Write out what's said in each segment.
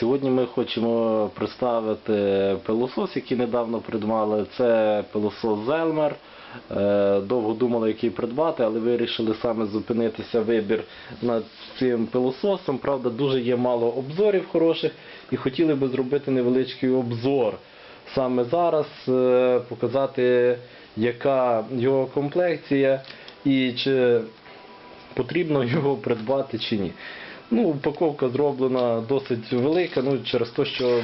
Сьогодні ми хочемо представити пилосос, який недавно придбали. Це пилосос Зелмер. Е, Довго думали, який придбати, але вирішили саме зупинитися вибір над цим пилососом. Правда, дуже є мало обзорів хороших і хотіли би зробити невеличкий обзор. Саме зараз е, показати, яка його комплекція і чи потрібно його придбати чи ні. Ну, упаковка зроблена досить велика, ну через те, що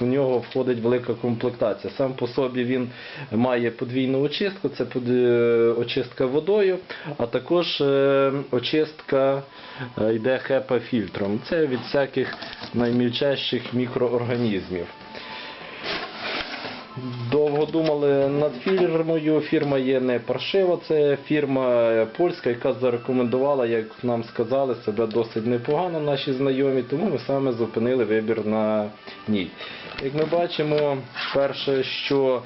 в нього входить велика комплектація. Сам по собі він має подвійну очистку, це е, очистка водою, а також е, очистка е, йде хепа фільтром. Це від всяких наймільчайших мікроорганізмів. Довго думали над фірмою. Фірма є не паршива, це фірма польська, яка зарекомендувала, як нам сказали, себе досить непогано наші знайомі, тому ми саме зупинили вибір на ній. Як ми бачимо, перше, що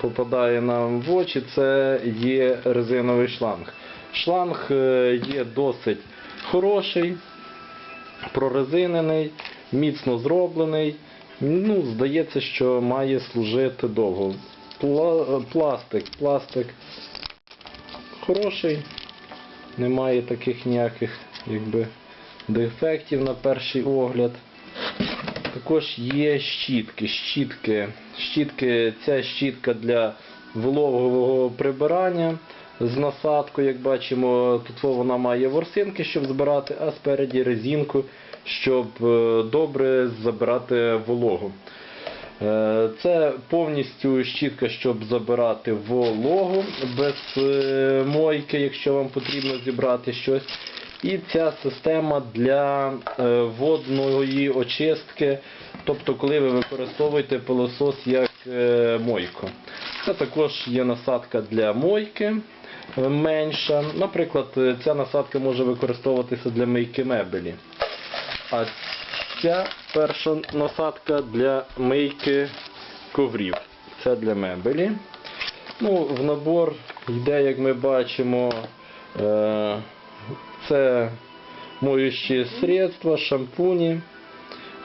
попадає нам в очі, це є резиновий шланг. Шланг е, є досить хороший, прорезинений, міцно зроблений. Ну, здається, що має служити довго. Пла- пластик, пластик хороший, немає таких ніяких якби, дефектів на перший огляд. Також є щітки. Щітки. Щітки, ця щітка для вологового прибирання з насадкою, як бачимо, тут вона має ворсинки, щоб збирати, а спереді резинку, щоб е, добре забирати вологу. Е, Це повністю щітка, щоб забирати вологу без е, мойки, якщо вам потрібно зібрати щось. І ця система для водної очистки, тобто коли ви використовуєте пилосос як мойку. Це також є насадка для мойки менша. Наприклад, ця насадка може використовуватися для мийки мебелі. А ця перша насадка для мийки коврів. Це для мебелі. Ну, в набор йде, як ми бачимо, е, це моючі средства, шампуні.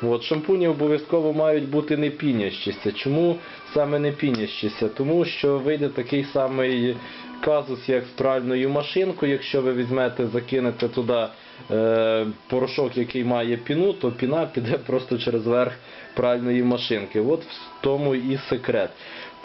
От, шампуні обов'язково мають бути не пінящіся. Чому саме не пінящіся? Тому що вийде такий самий казус, як з пральною машинкою. Якщо ви візьмете, закинете туди порошок, який має піну, то піна піде просто через верх пральної машинки. От в тому і секрет.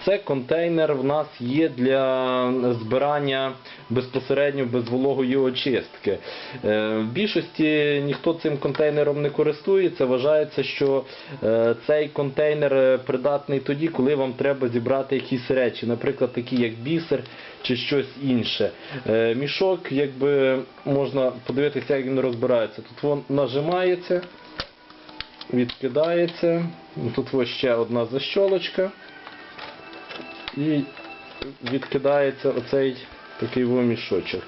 Це контейнер в нас є для збирання безпосередньо безвологої очистки. Е, В більшості ніхто цим контейнером не користується. Вважається, що е, цей контейнер е, придатний тоді, коли вам треба зібрати якісь речі, наприклад, такі як бісер чи щось інше. Е, Мішок, якби можна подивитися, як він розбирається. Тут він нажимається, відкидається. Тут ось ще одна защолочка. І відкидається оцей такий мішочок.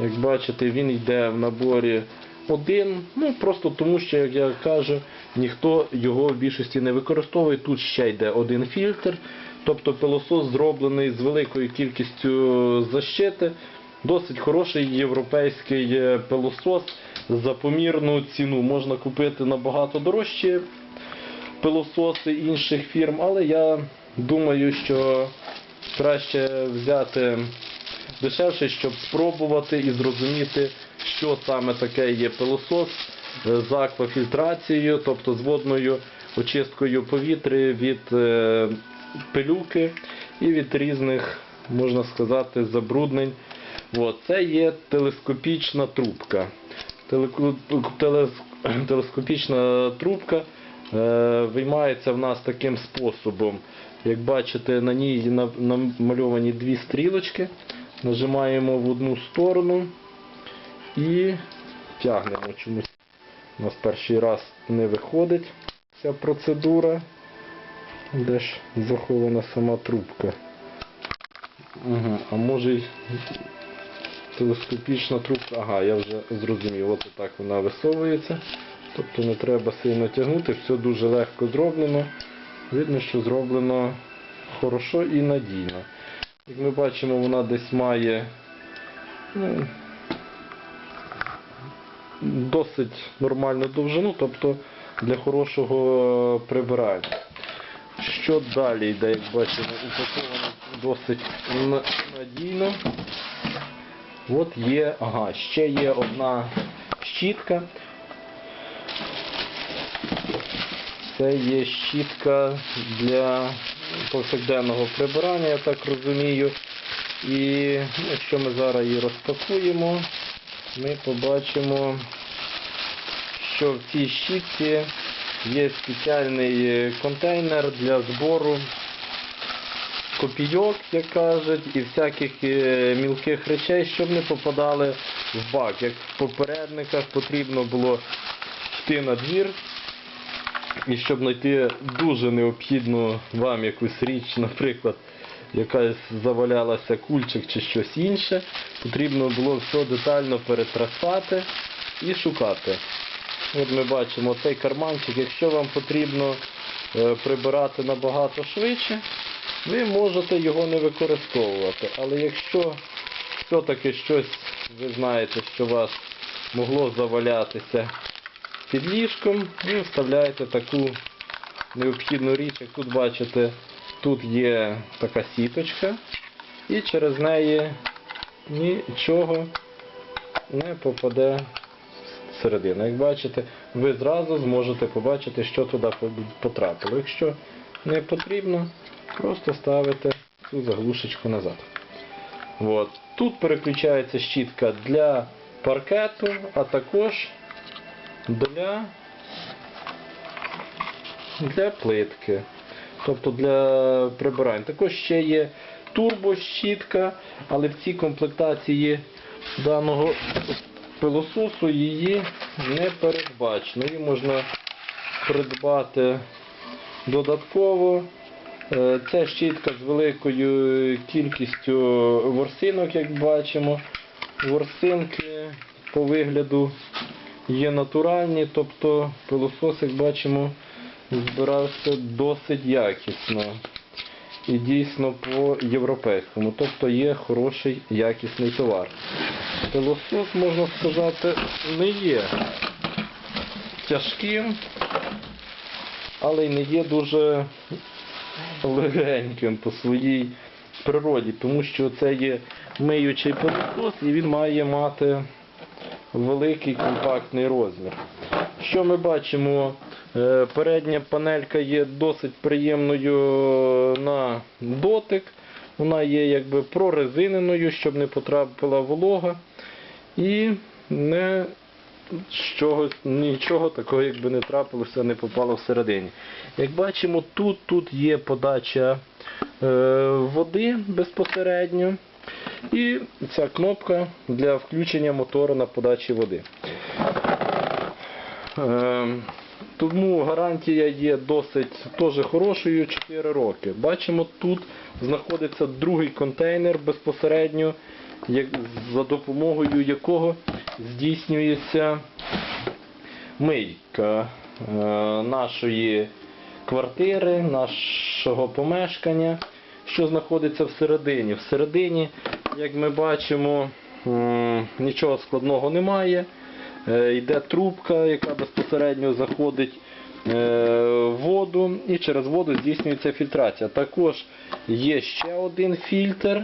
Як бачите, він йде в наборі один, ну просто тому що, як я кажу, ніхто його в більшості не використовує. Тут ще йде один фільтр, тобто пилосос зроблений з великою кількістю защити. Досить хороший європейський е, пилосос за помірну ціну. Можна купити набагато дорожчі пилососи інших фірм, але я думаю, що краще взяти дешевше, щоб спробувати і зрозуміти, що саме таке є пилосос е, з аквафільтрацією, тобто з водною очисткою повітря від е, пилюки і від різних, можна сказати, забруднень. От, це є телескопічна трубка. Телескопічна трубка е, виймається в нас таким способом. Як бачите, на ній намальовані дві стрілочки. Нажимаємо в одну сторону і тягнемо. Чомусь у нас перший раз не виходить ця процедура. Де ж захована сама трубка? Угу. А може й телескопічна трубка. Ага, я вже зрозумів, от так вона висовується. Тобто не треба сильно тягнути, все дуже легко зроблено. Видно, що зроблено хорошо і надійно. Як ми бачимо, вона десь має ну, досить нормальну довжину, тобто для хорошого прибирання. Що далі йде, як бачимо, упаковано досить надійно. От є, ага, ще є одна щітка. Це є щітка для повсякденного прибирання, я так розумію. І ну, якщо ми зараз її розпакуємо, ми побачимо, що в цій щітці є спеціальний е, контейнер для збору копійок, як кажуть, і всяких е, мілких речей, щоб не попадали в бак. Як в попередниках потрібно було йти на двір, і щоб знайти дуже необхідну вам якусь річ, наприклад, якась завалялася кульчик чи щось інше, потрібно було все детально перетрасати і шукати. От ми бачимо цей карманчик, якщо вам потрібно е, прибирати набагато швидше, ви можете його не використовувати. Але якщо все-таки щось ви знаєте, що вас могло завалятися під ліжком, ви вставляєте таку необхідну річ, як тут бачите, тут є така сіточка, і через неї нічого не попаде всередину. Як бачите, ви зразу зможете побачити, що туди потрапило. Якщо не потрібно, просто ставите цю заглушечку назад. От. Тут переключається щітка для паркету, а також для, для плитки. Тобто для прибирань. Також ще є турбощітка, але в цій комплектації даного пилососу її не передбачено. Її можна придбати додатково. Це щітка з великою кількістю ворсинок, як бачимо. Ворсинки по вигляду є натуральні, тобто пилосос, як бачимо, збирався досить якісно. І дійсно по-європейському. Тобто є хороший якісний товар. Пилосос, можна сказати, не є тяжким, але й не є дуже легеньким по своїй природі, тому що це є миючий пилосос і він має мати великий компактний розмір. Що ми бачимо? Е, Передня панелька є досить приємною на дотик. Вона є якби прорезиненою, щоб не потрапила волога. І не чогось, нічого такого якби не трапилося, не попало всередині. Як бачимо, тут, тут є подача е, води безпосередньо. І ця кнопка для включення мотора на подачі води. Е, тому гарантія є досить теж хорошою 4 роки. Бачимо, тут знаходиться другий контейнер безпосередньо, за допомогою якого здійснюється мийка е, нашої квартири, нашого помешкання, що знаходиться всередині. Всередині, як ми бачимо, нічого складного немає. Е, Йде трубка, яка безпосередньо заходить е, в воду і через воду здійснюється фільтрація. Також є ще один фільтр,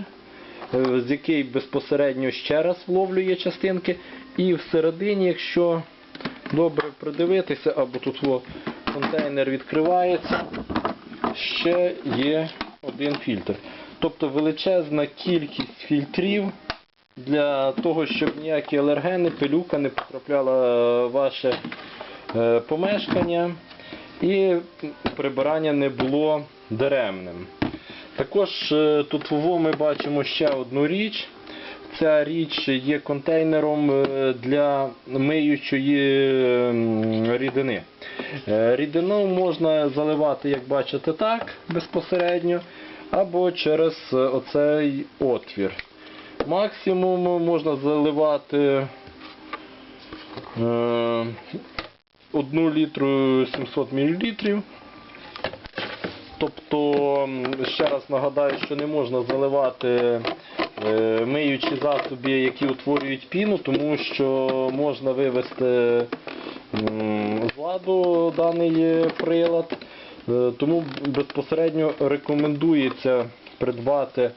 е, з який безпосередньо ще раз вловлює частинки. І всередині, якщо добре придивитися, або тут контейнер відкривається, ще є один фільтр. Тобто величезна кількість фільтрів для того, щоб ніякі алергени, пилюка не потрапляла в ваше е, помешкання і прибирання не було даремним. Також е, тут ми бачимо ще одну річ. Ця річ є контейнером е, для миючої рідини. Е, Рідину можна заливати, як бачите, так безпосередньо, або через е, оцей отвір. Максимум можна заливати е, 1 літру 700 мл. Тобто, ще раз нагадаю, що не можна заливати е, миючі засоби, які утворюють піну, тому що можна вивести м, з ладу даний е, прилад, е, тому безпосередньо рекомендується придбати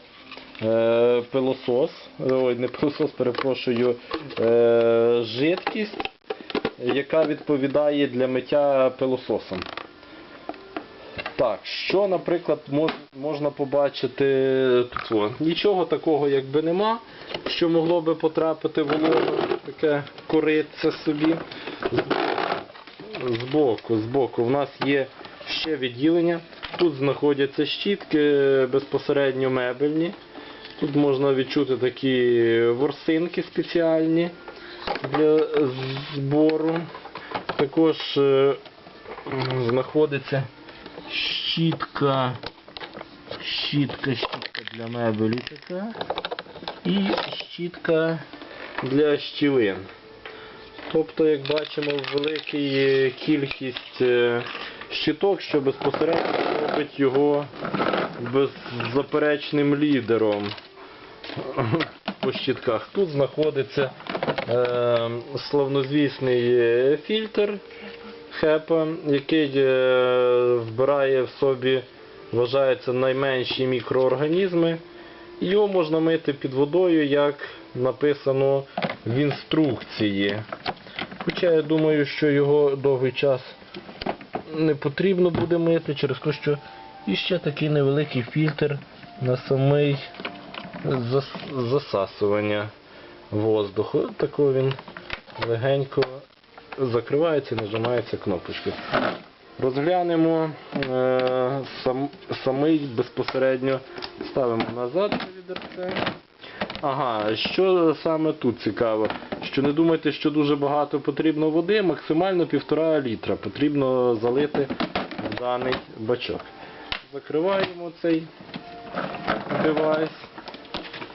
е, пилосос, ой, не пилосос, перепрошую, е, жидкість, яка відповідає для миття пилососом. Так, що, наприклад, мож- можна побачити тут? Нічого такого якби нема, що могло би потрапити в вологу, таке коритце собі. Збоку, збоку в нас є ще відділення. Тут знаходяться щітки безпосередньо мебельні. Тут можна відчути такі ворсинки спеціальні для збору. Також е, знаходиться щітка, щітка, щітка для мебелі така. І щітка для щілин. Тобто, як бачимо, велика кількість е, щиток, що безпосередньо робить його беззаперечним лідером по щитках. Тут знаходиться е, славнозвісний фільтр HEPA, який е, збирає в собі, вважається, найменші мікроорганізми. Його можна мити під водою, як написано в інструкції. Хоча я думаю, що його довгий час не потрібно буде мити, через те, що і ще такий невеликий фільтр на самий засасування воздуху. Тако він легенько закривається і нажимається кнопочкою. Розглянемо е, сам, самий безпосередньо ставимо назад це відерце. Ага, що саме тут цікаво? Що не думайте, що дуже багато потрібно води, максимально півтора літра потрібно залити в даний бачок. Закриваємо цей девайс.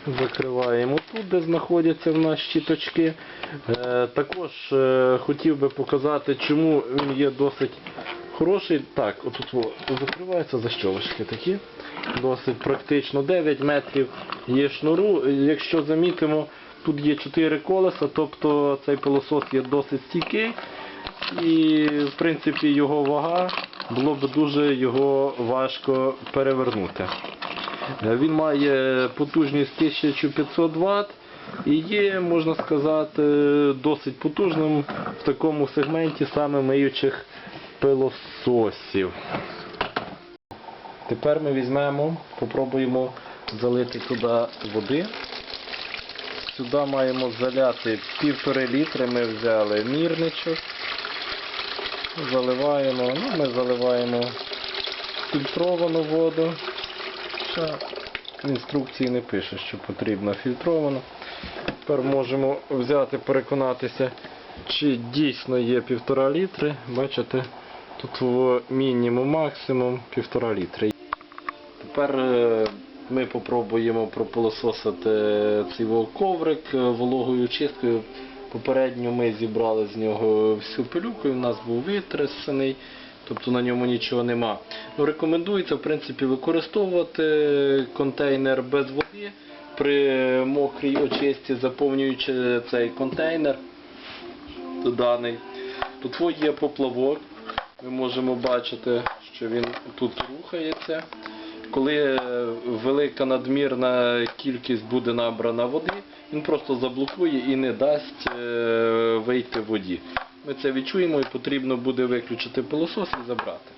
Закриваємо тут, де знаходяться в нас щіточки. Е, також е, хотів би показати, чому він є досить хороший. Так, отут закриваються защолочки такі. Досить практично 9 метрів є шнуру. Якщо замітимо, тут є 4 колеса, тобто цей пилосос є досить стійкий. І в принципі його вага було б дуже його важко перевернути. Е, Він має потужність 1500 Вт і є, можна сказати, досить потужним в такому сегменті саме миючих пилососів. Тепер ми візьмемо, попробуємо залити туди води. Сюди маємо заляти півтори літри, ми взяли мірничок. Заливаємо, ну ми заливаємо фільтровану воду. Ще в інструкції не пише, що потрібно фільтровано. Тепер можемо взяти, переконатися, чи дійсно є півтора літри. Бачите, тут в мінімум максимум півтора літри. Тепер е, ми попробуємо пропилососити цей коврик е, вологою чисткою. Попередньо ми зібрали з нього всю пилюку, і в нас був витрясений, тобто на ньому нічого нема. Ну, рекомендується в принципі використовувати контейнер без води при мокрій очисті, заповнюючи цей контейнер даний. Тут є поплавок. Ми можемо бачити, що він тут рухається. Коли е, велика надмірна кількість буде набрана води, він просто заблокує і не дасть е, вийти воді. Ми це відчуємо і потрібно буде виключити пилосос і забрати.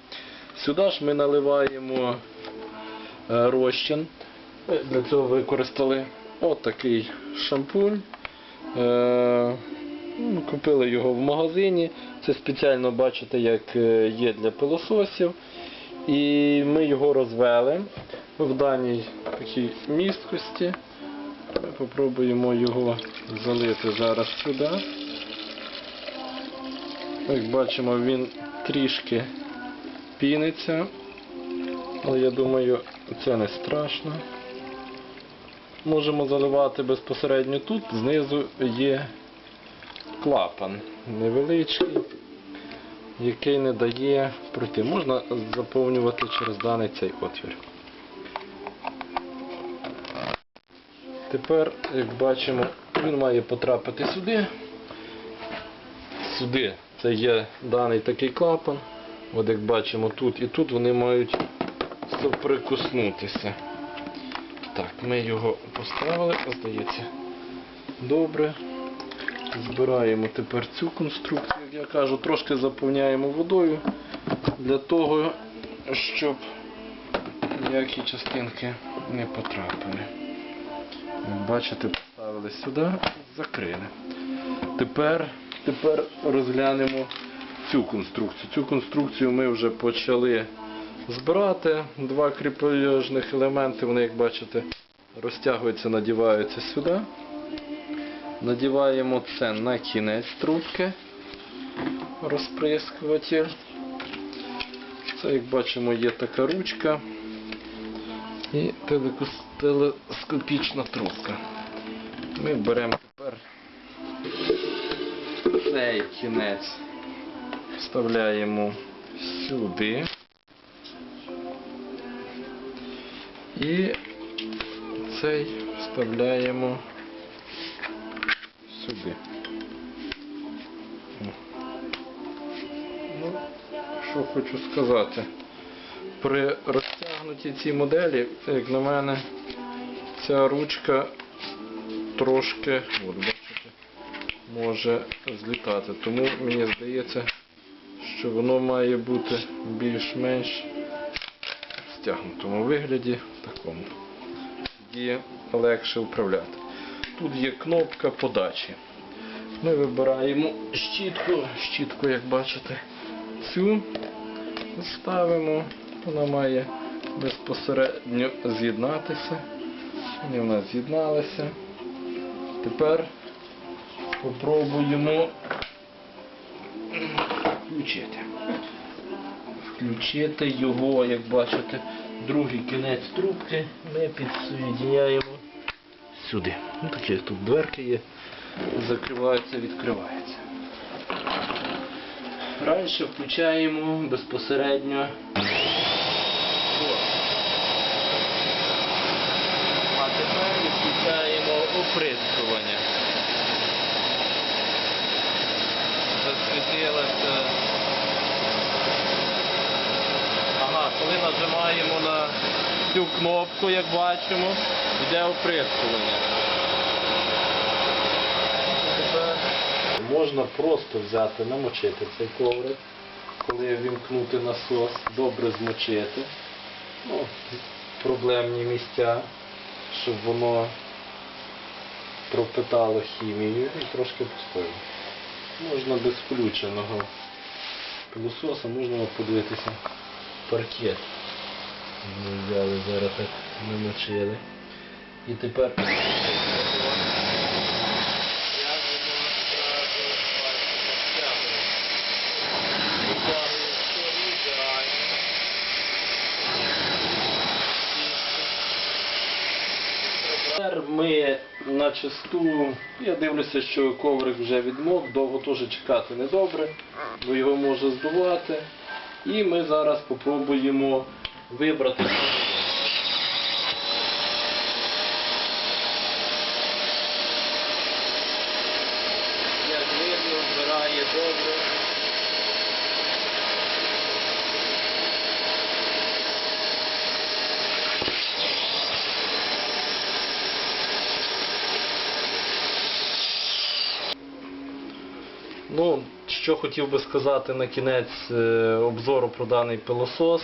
Сюди ж ми наливаємо е, розчин. Для цього використали отакий шампунь. Е, ну, Купили його в магазині. Це спеціально бачите, як е, є для пилососів. І ми його розвели в даній такій місткості. Ми попробуємо його залити зараз сюди. Як бачимо, він трішки піниться. Але я думаю, це не страшно. Можемо заливати безпосередньо тут, знизу є клапан невеличкий, який не дає пройти. Можна заповнювати через даний цей отвір. Тепер, як бачимо, він має потрапити сюди. Сюди Це є даний такий клапан. От як бачимо тут і тут вони мають соприкоснутися. Так, ми його поставили, здається. Добре. Збираємо тепер цю конструкцію, як я кажу, трошки заповняємо водою для того, щоб ніякі частинки не потрапили. Як бачите, поставили сюди, закрили. Тепер, тепер розглянемо цю конструкцію. Цю конструкцію ми вже почали збирати. Два кріпежних елементи, вони, як бачите, розтягуються, надіваються сюди. Надіваємо це на кінець трубки, розприскуватель. Це, як бачимо, є така ручка і телескопічна трубка. Ми беремо цей кінець, вставляємо сюди. І цей вставляємо сюди. Ну, що хочу сказати. При розтягнутій цій моделі, як на мене, ця ручка трошки, може злітати. Тому мені здається, що воно має бути більш-менш стягнутому вигляді такому. Тоді легше управляти. Тут є кнопка подачі. Ми вибираємо щітку, щітку, як бачите, цю ставимо. Вона має безпосередньо з'єднатися. Вони в нас з'єдналися. Тепер спробуємо включити. Включити його, як бачите, другий кінець трубки ми підсоєдняємо сюди. Ну, такі тут дверки є, закриваються, відкриваються. Раніше включаємо безпосередньо. А тепер відключаємо оприскування. Засвітилося. Ага, коли нажимаємо на цю кнопку, як бачимо, йде оприскування. Можна просто взяти, намочити цей коврик, коли вімкнути насос, добре змочити. Ну, проблемні місця, щоб воно пропитало хімією і трошки пустило. Можна без включеного пилососа, можна подивитися паркет. Взяли зараз так намочили. І тепер як воно одразу, бачите, стягує. Витягує все ідеально. Тепер ми на чисту, я дивлюся, що коврик вже відмок, довго теж чекати не добре, бо його може здувати. І ми зараз спробуємо вибрати. Як видно, збирає добре. Ну, що хотів би сказати на кінець е, обзору про даний пилосос,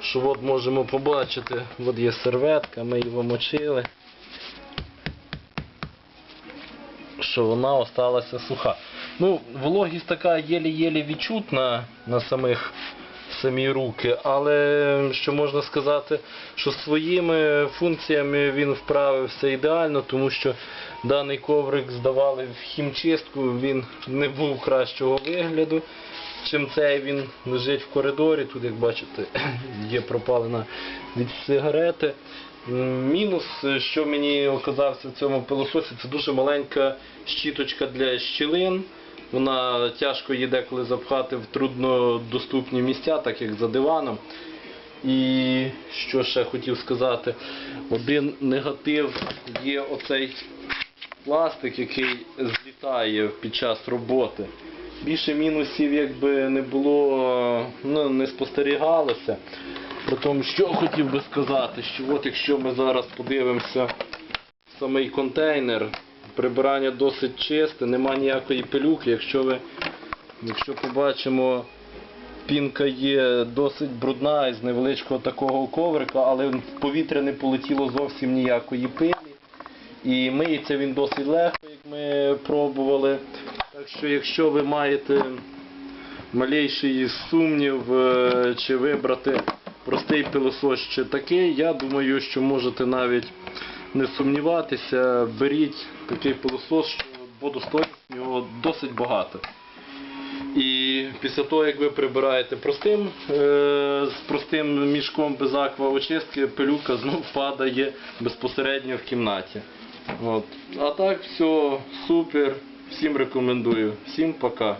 що от можемо побачити, от є серветка, ми його мочили, що вона осталася суха. Ну, вологість така єлі-єлі відчутна на самих самі руки, але що можна сказати, що своїми функціями він вправився ідеально, тому що даний коврик здавали в хімчистку, він не був кращого вигляду. Чим цей він лежить в коридорі, тут, як бачите, є пропалена від сигарети. Мінус, що мені оказався в цьому пилососі, це дуже маленька щіточка для щілин. Вона тяжко її деколи запхати в труднодоступні місця, так як за диваном. І що ще хотів сказати, один негатив є оцей пластик, який злітає під час роботи. більше мінусів якби не було, ну, не спостерігалося. При тому, що хотів би сказати, що от якщо ми зараз подивимося в самий контейнер, прибирання досить чисте, нема ніякої пилюки. Якщо ви якщо побачимо, пінка є досить брудна із невеличкого такого коврика, але в повітря не полетіло зовсім ніякої пилі. І миється він досить легко, як ми пробували. Так що, якщо ви маєте малейший сумнів, е, чи вибрати простий пилосос чи такий, я думаю, що можете навіть не сумніватися. Беріть такий пилосос, що водостойкість в нього досить багато. І після того, як ви прибираєте простим, е, з простим мішком без акваочистки, пилюка знов падає безпосередньо в кімнаті. От. А так все супер. Всім рекомендую. Всім пока.